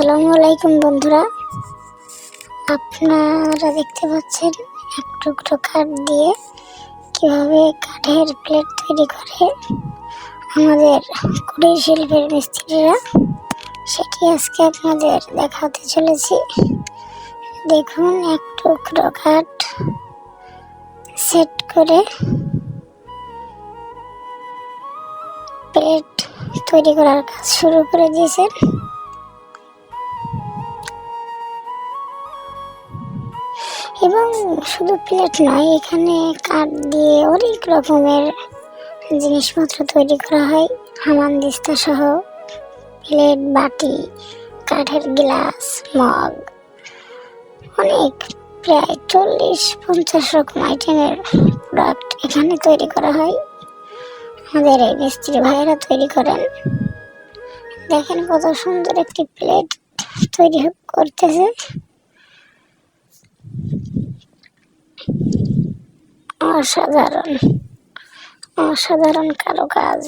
আসসালামু আলাইকুম বন্ধুরা। আপনারা দেখতে পাচ্ছেন এক টুকরো কাঠ দিয়ে কীভাবে কাঠের প্লেট তৈরি করে আমাদের কুটির শিল্পের মিস্ত্রিরা। সেটি আজকে আপনাদের দেখাতে চলেছি। দেখুন, এক টুকরো কাঠ সেট করে প্লেট তৈরি করার কাজ শুরু করে দিয়েছেন। এবং শুধু প্লেট নয়, এখানে কাঠ দিয়ে অনেক রকমের জিনিসপত্র তৈরি করা হয়। হামান দিস্তা সহ প্লেট বাটি, কাঠের গ্লাস, মগ, অনেক, প্রায় চল্লিশ, পঞ্চাশ রকম আইটেমের প্রোডাক্ট এখানে তৈরি করা হয়। আমাদের এই মিস্ত্রি ভাইয়েরা তৈরি করেন। দেখেন কত সুন্দর একটি প্লেট তৈরি করতেছে। অসাধারণ অসাধারণ কারও কাজ।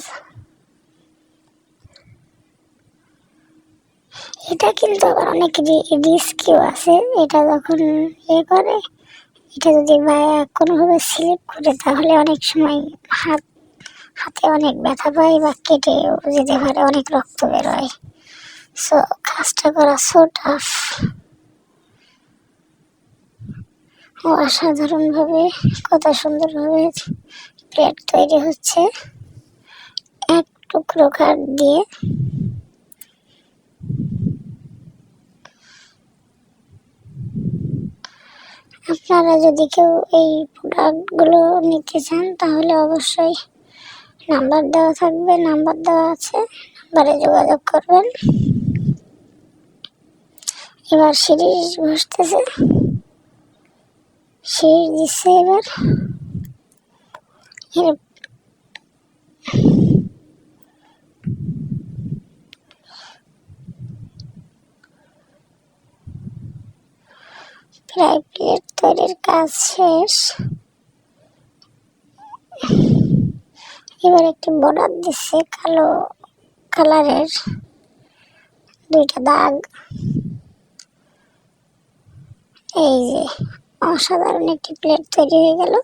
এটা কিন্তু আবার অনেক রিস্কিও আছে। এটা যখন এ করে, এটা যদি কোনোভাবে স্লিপ করে, তাহলে অনেক সময় হাত, হাতে অনেক ব্যথা পায় বা কেটে যেতে পারে, অনেক রক্ত বেরোয়। সো কাজটা করা সো টাফ অসাধারণভাবে, কত সুন্দরভাবে প্লেট তৈরি হচ্ছে। এক টুকরো কাঠ দিয়ে। আপনারা যদি কেউ এই প্রোডাক্টগুলো নিতে চান, তাহলে অবশ্যই নাম্বার দেওয়া থাকবে নাম্বার দেওয়া আছে নাম্বারে যোগাযোগ করবেন। এবার সিরিজ বসতেছে। সিরিজ দিচ্ছে এবার প্রায় প্লেট তৈরির কাজ শেষ এবার একটি বর্ডার দিচ্ছে কালো কালারের। দুইটা দাগ। এই যে। অসাধারণ একটি প্লেট তৈরি হয়ে গেল।